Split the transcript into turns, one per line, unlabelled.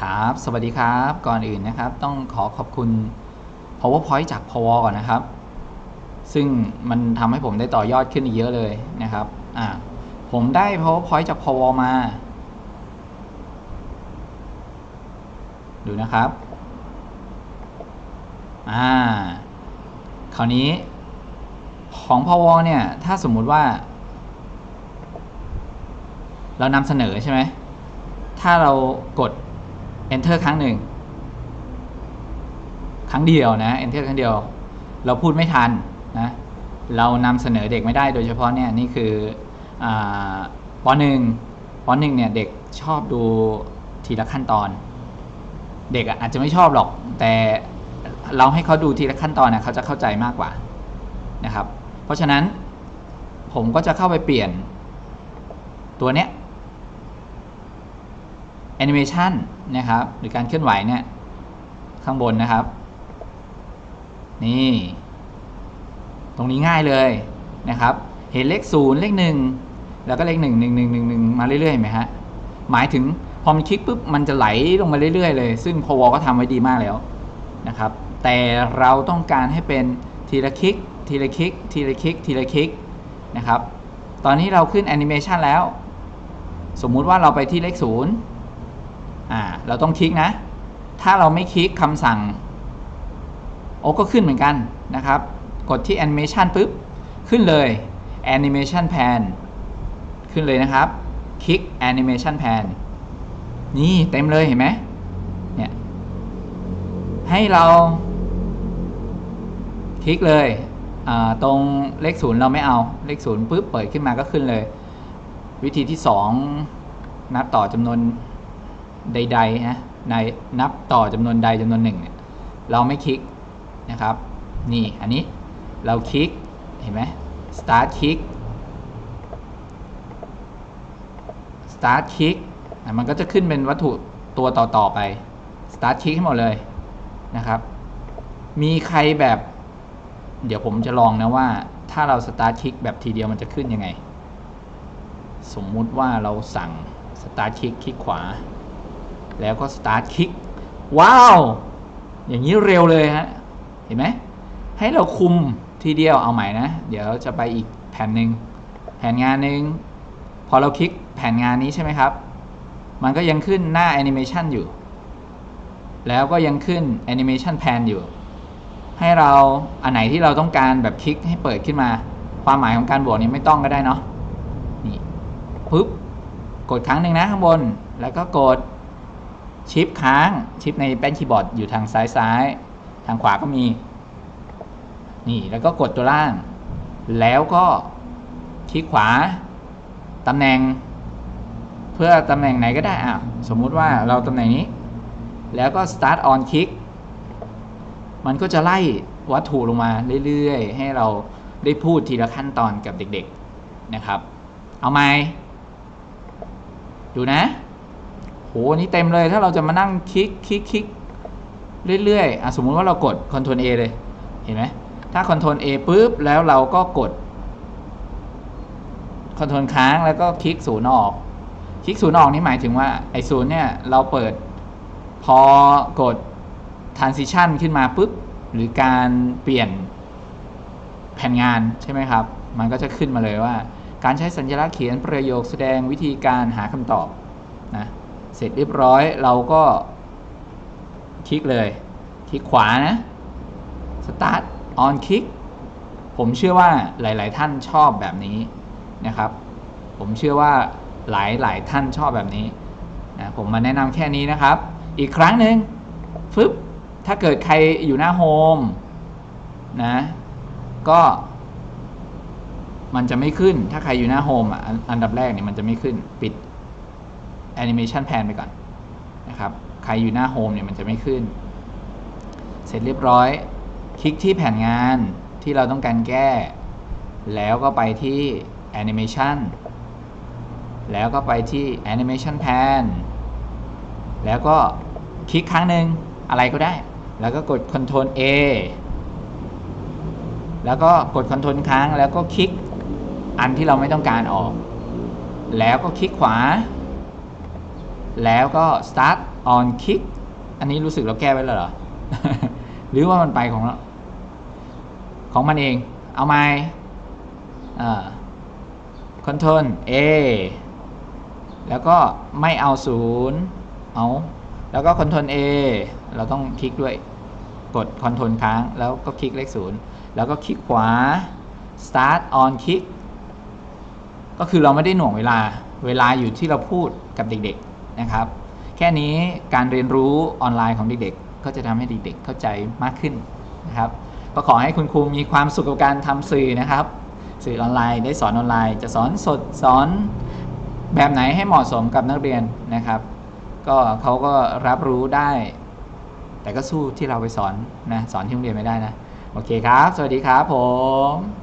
ครับ สวัสดีครับ ก่อนอื่นนะครับ ต้องขอขอบคุณ PowerPoint จาก p o w ก่อนนะครับ ซึ่งมันทำให้ผมได้ต่อยอดขึ้นอีกเยอะเลยนะครับ อ่า ผมได้ PowerPoint จาก p o w มา ดูนะครับ อ่า คราวนี้ของ p o w เนี่ย ถ้าสมมุติว่า เรานำเสนอใช่ไหม ถ้าเรากด enter ครั้งหนึ่ง ครั้งเดียวนะ enter ครั้งเดียว เราพูดไม่ทันนะ เรานำเสนอเด็กไม่ได้โดยเฉพาะเนี่ยนี่คืออปหนึ่งปหนึ่งเนี่ยเด็กชอบดูทีละขั้นตอน เด็กอะอาจจะไม่ชอบหรอก แต่เราให้เขาดูทีละขั้นตอนนะเขาจะเข้าใจมากกว่านะครับ เพราะฉะนั้นผมก็จะเข้าไปเปลี่ยนตัวเนี้ย แอนิเมชันนะครับหรือการเคลื่อนไหวเนี่ยข้างบนนะครับ นี่ ตรงนี้ง่ายเลยนะครับ เห็นเลขศูนย์เลขหนึ่งแล้วก็เลขหนึ่งหนึ่งหนึ่งหนึ่งหนึ่งมาเรื่อยๆเห็นไหมฮะหมายถึงพอมันคลิกปุ๊บมันจะไหลลงมาเรื่อยๆ เลย ซึ่งพวอก็ทำไว้ดีมากแล้วนะครับ แต่เราต้องการให้เป็นทีละคลิกทีละคลิกทีละคลิกทีละคลิกนะครับ ตอนนี้เราขึ้นแอนิเมชันแล้ว สมมุติว่าเราไปที่เลขศูนย์ อ่าเราต้องคลิกนะ ถ้าเราไม่คลิกคำสั่งโอ้ก็ขึ้นเหมือนกันนะครับ กดที่ Animation ปุ๊บ ขึ้นเลย Animation Pan ขึ้นเลยนะครับ คลิก Animation Pan นี่เต็มเลยเห็นไหมเนี่ยให้เรา คลิกเลยตรงเลขศูนย์เราไม่เอาเลขศูนย์ปุ๊บเปิดขึ้นมาก็ขึ้นเลย วิธีที่สองนับต่อจำนวน ใดๆนะในนับต่อจำนวนใดจำนวนหนึ่งเนี่ยเราไม่คลิกนะครับ นี่อันนี้เราคลิกเห็นไหม start คลิก start คลิกอะมันก็จะขึ้นเป็นวัตถุตัวต่อๆไป start คลิกให้หมดเลยนะครับ มีใครแบบ เดี๋ยวผมจะลองนะว่า ถ้าเรา start คลิกแบบทีเดียวมันจะขึ้นยังไง สมมุติว่าเราสั่ง start คลิกคลิกขวา แล้วก็ start คลิกว้าว อย่างนี้เร็วเลยฮะ เห็นไหม ให้เราคุมทีเดียวเอาใหม่นะ เดี๋ยวจะไปอีกแผ่นหนึ่งแผนงานหนึ่งพอเราคลิกแผนงานนี้ใช่ไหมครับ มันก็ยังขึ้นหน้าแอนิเมชันอยู่ แล้วก็ยังขึ้นแอนิเมชันแพนอยู่ ให้เราอันไหนที่เราต้องการแบบคลิกให้เปิดขึ้นมา ความหมายของการบวกนี้ไม่ต้องก็ได้เนาะนี่ปุ๊บกดครั้งหนึ่งนะข้างบนแล้วก็กด ชิปค้างชิปในแป้นคีย์บอร์ดอยู่ทางซ้ายซ้ายทางขวาก็มี นี่แล้วก็กดตัวล่าง แล้วก็คลิกขวาตำแหน่ง เพื่อตำแหน่งไหนก็ได้อะสมมุติว่าเราตำแหน่งนี้ แล้วก็ start on click มันก็จะไล่วัตถุลงมาเรื่อยๆ ให้เราได้พูดทีละขั้นตอนกับเด็กๆนะครับ เอาไหมดูนะ โหอันนี่เต็มเลยถ้าเราจะมานั่งคลิกคลิกคลิกเรื่อยๆอะสมมุติว่าเรากด Ctrl A เลยเห็นไหมถ้า Ctrl A ปุ๊บแล้วเราก็กด Ctrl ค้างแล้วก็คลิกศูนย์ออกคลิกศูนย์ออกนี่หมายถึงว่าไอ้ศูนย์เนี่ยเราเปิดพอกด transition ขึ้นมาปุ๊บหรือการเปลี่ยนแผ่นงานใช่ไหมครับ มันก็จะขึ้นมาเลยว่า การใช้สัญลักษณ์เขียนประโยคแสดงวิธีการหาคำตอบนะ เสร็จเรียบร้อยเราก็คลิกเลยคลิกขวานะ start on click ผมเชื่อว่าหลาย ๆ ท่านชอบแบบนี้นะครับ ผมเชื่อว่าหลายหลายท่านชอบแบบนี้นะผมมาแนะนำแค่นี้นะครับ อีกครั้งหนึ่งฟึบถ้าเกิดใครอยู่หน้าโฮมนะก็มันจะไม่ขึ้น ถ้าใครอยู่หน้าโฮมอะ อันอันดับแรกเนี่ยมันจะไม่ขึ้น ปิด Animation Pan ไปก่อนนะครับ ใครอยู่หน้าโฮมเนี่ยมันจะไม่ขึ้น เสร็จเรียบร้อย คลิกที่แผนงานที่เราต้องการแก้ แล้วก็ไปที่ Animation แล้วก็ไปที่ Animation Pan แล้วก็คลิกครั้งหนึ่งอะไรก็ได้ แล้วก็กด Ctrl A แล้วก็กด Ctrl ค้างแล้วก็คลิกอันที่เราไม่ต้องการออก แล้วก็คลิกขวา แล้วก็ start on kick อันนี้รู้สึกเราแก้ไว้แล้วเหรอ หรือว่ามันไปของของมันเอง เอาไหมอ่า control A แล้วก็ไม่เอาศูนย์เอา แล้วก็ control A เราต้องคลิกด้วย กด control ค้าง แล้วก็คลิกเลขศูนย์แล้วก็คลิกขวา start on kick ก็คือเราไม่ได้หน่วงเวลา เวลาอยู่ที่เราพูดกับเด็ก นะครับ แค่นี้การเรียนรู้ออนไลน์ของเด็กๆ ก็จะทำให้เด็กๆเข้าใจมากขึ้นนะครับก็ขอให้คุณครูมีความสุขกับการทำสื่อนะครับ สื่อออนไลน์ได้สอนออนไลน์ จะสอนสดสอนแบบไหนให้เหมาะสมกับนักเรียนนะครับ ก็เขาก็รับรู้ได้ แต่ก็สู้ที่เราไปสอนนะสอนที่โรงเรียนไม่ได้นะ โอเคครับ สวัสดีครับผม